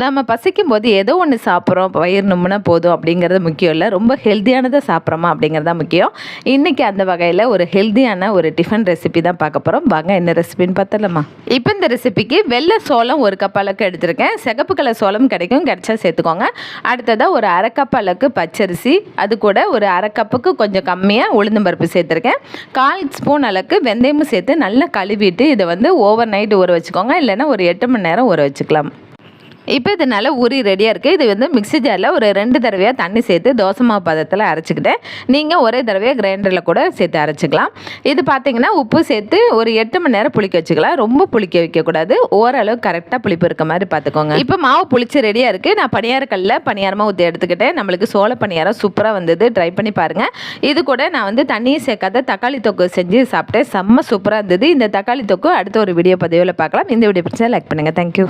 நம்ம பசிக்கும் போது ஏதோ ஒன்று சாப்பிட்றோம் வயிறு நும்முனா போதும் அப்படிங்கிறது முக்கியம் இல்லை. ரொம்ப ஹெல்த்தியானதை சாப்பிட்றோமா அப்படிங்கிறது முக்கியம். இன்றைக்கி அந்த வகையில் ஒரு ஹெல்த்தியான ஒரு டிஃபன் ரெசிபி தான் பார்க்க போகிறோம் வாங்க என்ன ரெசிபின்னு பார்த்தலாமா இப்போ இந்த ரெசிபிக்கு வெள்ளை சோளம் ஒரு கப் அளவுக்கு எடுத்திருக்கேன். சிகப்பு கலர் சோளம் கிடைக்கும் கிடைச்சா சேர்த்துக்கோங்க. அடுத்ததாக ஒரு அரை கப் அளவுக்கு பச்சரிசி அது கூட ஒரு அரை கப்புக்கு கொஞ்சம் கம்மியாக உளுந்தம்பருப்பு சேர்த்துருக்கேன். கால் ஸ்பூன் அளவுக்கு வெந்தயமும் சேர்த்து நல்லா கழுவிட்டு இதை வந்து ஓவர் நைட் ஊற வச்சுக்கோங்க. இல்லைன்னா ஒரு எட்டு மணி நேரம் ஊற வச்சுக்கலாம். இப்போ இது நல்லா ஊறி ரெடியாக இருக்குது இது வந்து மிக்ஸி ஜாரில் ஒரு ரெண்டு தடவையாக தண்ணி சேர்த்து தோசை மாவு பதத்தில் அரைச்சிக்கிட்டேன் நீங்கள் ஒரே தடவையாக கிரைண்டரில் கூட சேர்த்து அரைச்சிக்கலாம். இது பார்த்தீங்கன்னா உப்பு சேர்த்து ஒரு எட்டு மணி நேரம் புளிக்க வச்சுக்கலாம். ரொம்ப புளிக்க வைக்கக்கூடாது. ஓரளவு கரெக்டாக புளிப்பு இருக்க மாதிரி பார்த்துக்கோங்க இப்போ மாவு புளிச்சு ரெடியாக இருக்குது நான் பணியாரக்கல்ல பணியாரமாக ஊற்றி எடுத்துக்கிட்டேன். நம்மளுக்கு சோள பணியாரம் சூப்பராக வந்தது. ட்ரை பண்ணி பாருங்கள் இது கூட நான் வந்து தண்ணியை சேர்க்காத தக்காளி தொக்கு செஞ்சு சாப்பிட்டேன். செம்ம சூப்பராக இருந்தது. இந்த தக்காளி தொக்கு அடுத்த ஒரு வீடியோ பதிவில் பார்க்கலாம். இந்த வீடியோ பிடிச்சா லைக் பண்ணுங்கள் தேங்க்யூ